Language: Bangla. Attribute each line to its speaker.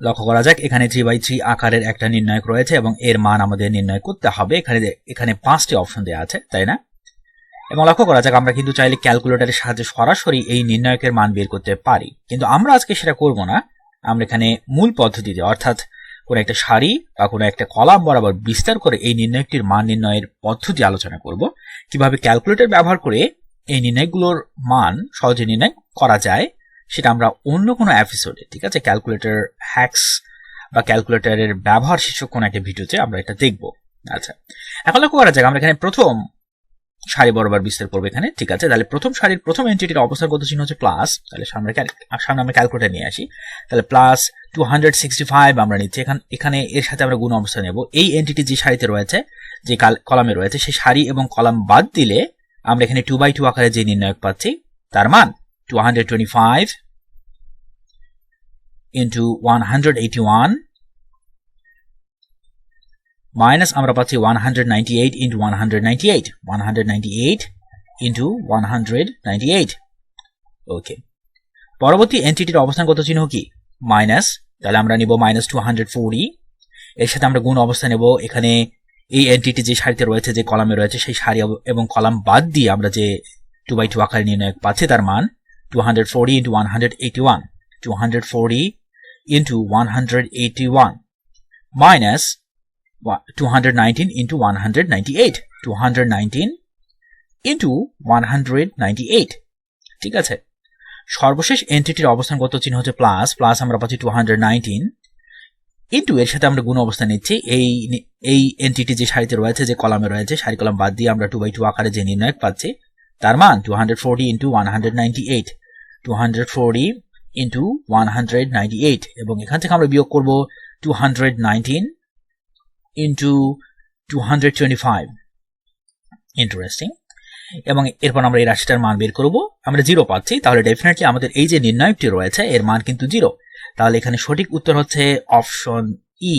Speaker 1: লক্ষ্য করা যাক, এখানে থ্রি বাই থ্রি আকারের একটা নির্ণায়ক রয়েছে এবং এর মান আমাদের নির্ণয় করতে হবে। এখানে এখানে পাঁচটি অপশন দেওয়া আছে, তাই না? এবং লক্ষ্য করা যাক, আমরা কিন্তু চাইলে ক্যালকুলেটরের সাহায্যে সরাসরি এই নির্ণায়কের মান বের করতে পারি। কিন্তু আমরা আজকে সেটা করব না। আমরা এখানে মূল পদ্ধতিতে অর্থাৎ কোনো একটা সারি বা কোনো একটা কলাম বরাবর বিস্তার করে এই নির্ণয়কটির মান নির্ণয়ের পদ্ধতি আলোচনা করব। কীভাবে ক্যালকুলেটর ব্যবহার করে এই নির্ণয়গুলোর মান সহজে নির্ণয় করা যায় সেটা আমরা অন্য কোনো এপিসোডে ঠিক আছে? ক্যালকুলেটর হ্যাক্স বা ক্যালকুলেটরের ব্যবহার শীর্ষক কোনো একটা ভিডিওতে আমরা এটা দেখব। আচ্ছা এখন লক্ষ্য করা যাক, আমরা এখানে প্রথম সারি বরাবর বিস্তার করব এখানে, ঠিক আছে? তাহলে প্রথম সারির প্রথম এন্টিটির অবস্থানগত চিহ্ন হচ্ছে প্লাস তাহলে সামনে আমরা ক্যালকুলেটর নিয়ে আসি। তাহলে plus two hundred sixty five আমরা নিচ্ছি। এখান এখানে এর সাথে আমরা গুণ অবস্থা নেব। এই এন্টিটি যে সারিতে রয়েছে, যে কলামে রয়েছে, সেই সারি এবং কলাম বাদ দিলে আমরা এখানে টু বাই টু আকারে যে নির্ণায়ক পাচ্ছি, তার মান two hundred twenty five into one hundred eighty one minus আমরা পাচ্ছি one hundred ninety eight into one hundred ninety eight one hundred ninety eight into one hundred ninety eight okay পরবর্তী এন্টিটির অবস্থানগত চিহ্ন কি? মাইনাস তাহলে আমরা নিব মাইনাস টু হান্ড্রেড ফোরটি এর সাথে আমরা গুণ অবস্থা নেব। এখানে এই এন্টিটি যে সারিতে রয়েছে, যে কলামে রয়েছে, সেই সারি এবং কলাম বাদ দিয়ে আমরা যে টু বাই টু আকারে নির্ণয় পাচ্ছি, তার মান two hundred forty into one hundred eighty one two hundred forty into one hundred eighty 219 into 198 219 into 198 ঠিক আছে? সর্বশেষ এন্টিটির অবস্থানগত চিহ্ন হচ্ছে প্লাস প্লাস আমরা পাচ্ছি 219 ইন্টু এর সাথে আমরা গুণ অবস্থান নিচ্ছি। এই এই এন্টিটি যে সারিতে রয়েছে, যে কলামে রয়েছে, সারি কলাম বাদ দিয়ে আমরা টু বাই টু আকারে যে নির্ণায়ক পাচ্ছি, তার মান two hundred forty into one hundred ninety eight two hundred forty into one hundred ninety eight এবং এখান থেকে আমরা বিয়োগ করব two hundred nineteen into two hundred twenty five interesting এবং এরপর আমরা এই রাশিটার মান বের করব। আমরা জিরো পাচ্ছি। তাহলে ডেফিনেটলি আমাদের এই যে নির্ণায়কটি রয়েছে, এর মান কিন্তু জিরো তাহলে এখানে সঠিক উত্তর হচ্ছে অপশন ই